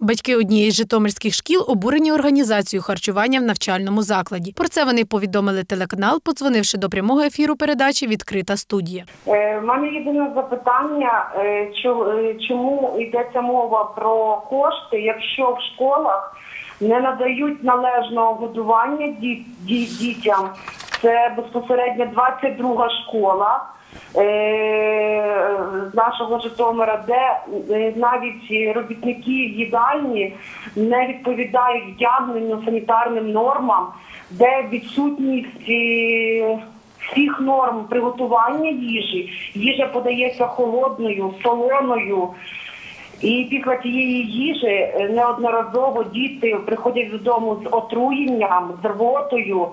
Батьки однієї з житомирських шкіл обурені організацією харчування в навчальному закладі. Про це вони повідомили телеканал, подзвонивши до прямого ефіру передачі Відкрита студія. Е, мене єдине запитання, е, е, чому йдеться мова про кошти, якщо в школах не надають належного годування ді- ді- дітям. Це безпосередньо 22 школа е, з нашого Житомира, де е, навіть робітники їдальні не відповідають вдягненню санітарним нормам, де відсутність е, всіх норм приготування їжі. Їжа подається холодною, солоною. І після цієї їжі е, неодноразово діти приходять додому з отруєнням, з рвотою,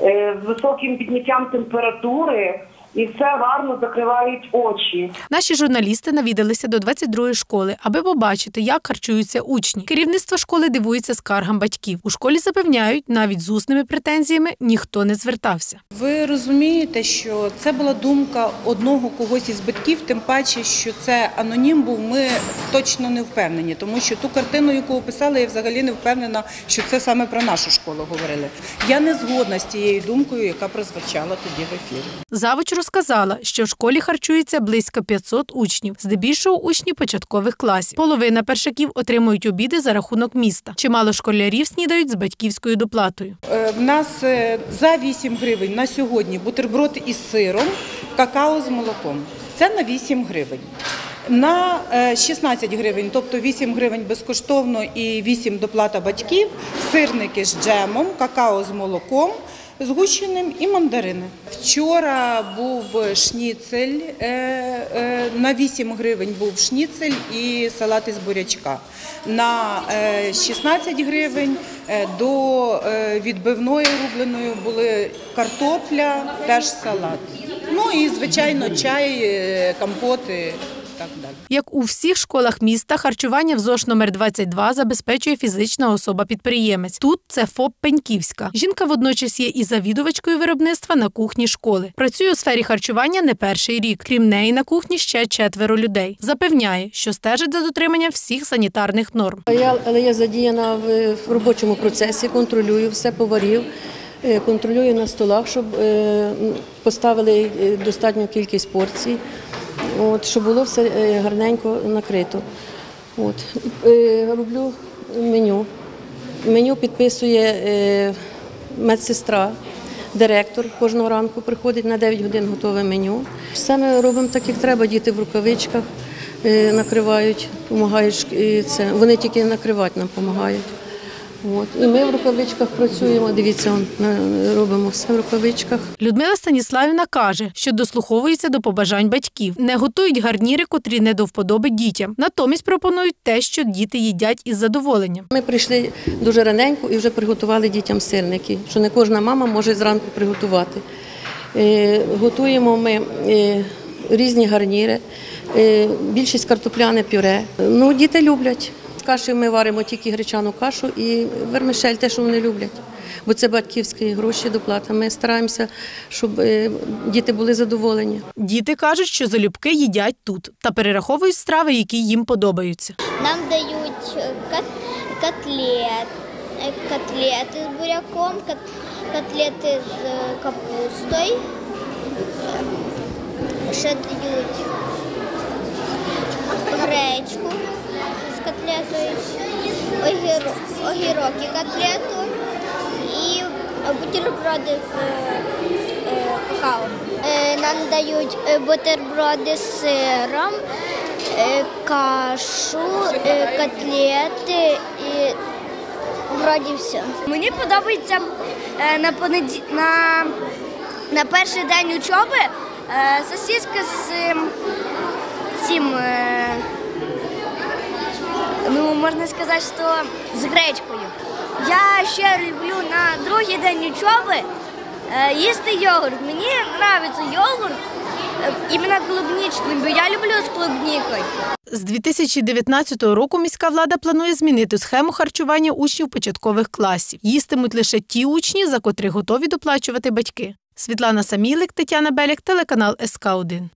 е, з високим підняттям температури, і все гарно закривають очі. Наші журналісти навідалися до 22-ї школи, аби побачити, як харчуються учні. Керівництво школи дивується скаргам батьків. У школі запевняють, навіть з усними претензіями ніхто не звертався. Ви розумієте, що це була думка одного когось із батьків, тим паче, що це анонім був. Ми точно не впевнені, тому що ту картину, яку описали, я взагалі не впевнена, що це саме про нашу школу говорили. Я не згодна з тією думкою, яка прозвучала тоді в ефірі. Завуч розказала, що в школі харчується близько 500 учнів, здебільшого учні початкових класів. Половина першаків отримують обіди за рахунок міста. Чимало школярів снідають з батьківською доплатою. Е, В нас е, за 8 гривень на сьогодні бутерброд із сиром, какао з молоком. Це на 8 гривень. На е, 16 гривень, тобто 8 гривень безкоштовно і 8 доплата батьків, сирники з джемом, какао з молоком, згущеним і мандарини. Вчора був шніцель, е, е, на 8 гривень був шніцель і салат із бурячка. На е, 16 гривень е, до е, відбивної рубленої були картопля, теж салат. Ну і, звичайно, чай, компоти так далі. Як у всіх школах міста, харчування в ЗОШ номер 22 забезпечує фізична особа-підприємець. Тут це ФОП Пеньківська. Жінка водночас є і завідувачкою виробництва на кухні школи. Працює у сфері харчування не перший рік. Крім неї, на кухні ще четверо людей. Запевняє, що стежить за дотриманням всіх санітарних норм. Я, але я задіяна в, в робочому процесі, контролюю все поварів, е, контролюю на столах, щоб е, поставили е, достатню кількість порцій, от, щоб було все е, гарненько накрито. От. Е, Роблю меню. Меню підписує е, медсестра. Директор кожного ранку приходить на 9 годин готове меню. Все ми робимо так, як треба. Діти в рукавичках накривають, допомагають. Це. Вони тільки накривати нам допомагають. От. І ми в рукавичках працюємо. Дивіться, робимо все в рукавичках. Людмила Станіславівна каже, що дослуховується до побажань батьків, не готують гарніри, котрі не до вподоби дітям. Натомість пропонують те, що діти їдять із задоволенням. Ми прийшли дуже раненько і вже приготували дітям сирники, що не кожна мама може зранку приготувати. Е, Готуємо ми е, різні гарніри, е, більшість картопляне пюре. Ну, діти люблять. Каші ми варимо тільки гречану кашу і вермишель, те, що вони люблять. Бо це батьківські гроші доплата. Ми стараємося, щоб е, діти були задоволені. Діти кажуть, що залюбки їдять тут та перераховують страви, які їм подобаються. Нам дають е, кот- котлет, е, котлети з буряком, кот- котлети з капустою. Ще дають гречку з котлетою, огірок, і котлету і бутерброди з е, е, какао. Е, Нам дають бутерброди з сиром, е, кашу, е, котлети і вроді все. Мені подобається е, на понеді... на... на перший день учоби е, сосиска з цим, е, ну можна сказати, що з гречкою. Я ще люблю на другий день учоби е, їсти йогурт. Мені подобається йогурт е, іменно клубничний, бо я люблю з клубнікою. З 2019 року міська влада планує змінити схему харчування учнів початкових класів. Їстимуть лише ті учні, за котрих готові доплачувати батьки. Світлана Самілик, Тетяна Беляк, телеканал СК 1